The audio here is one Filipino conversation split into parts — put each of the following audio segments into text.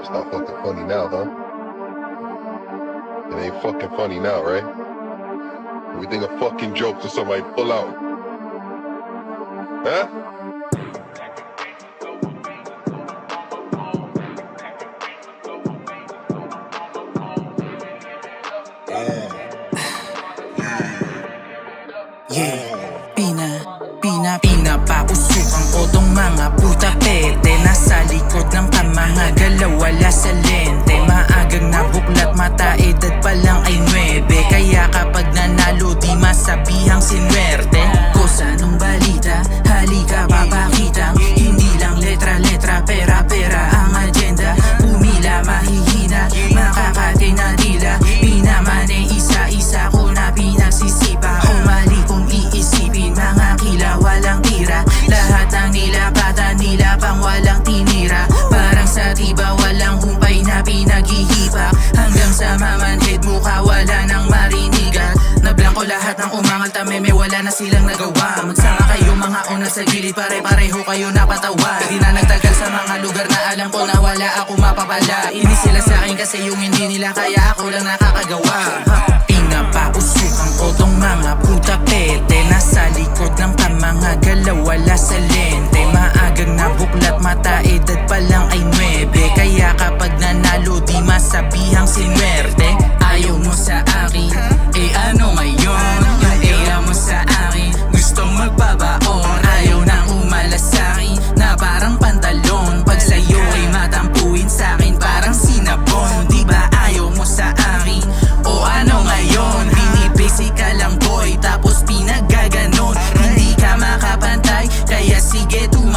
It's not fucking funny now, huh? It ain't fucking funny now, right? Everything a fucking joke to somebody pull out. Huh? Yeah, pina, mata edad pa lang ay 9 Kaya kapag nanalo di masabihang sinwerte marami wala na silang nagawa. Magsama kayo mga una sa gilid Pare-pareho kayo napatawa. Di na nagtagal sa mga lugar na alam ko na wala ako mapapala. Inis sila sa akin kasi yung hindi nila kaya ako lang nakakagawa. Pinapausukang ko tong mga puta pete. Nasa likod ng mga galaw wala sa lente. Maagang nabuklat mata edad pa lang ay 9 Kaya kapag nanalo di masabihang si 9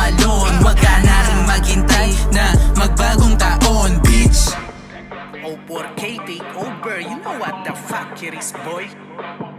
tumalon Huwag ka na rin maghintay na magbagong taon, bitch Oh, 4K take over. You know what the fuck it is, boy.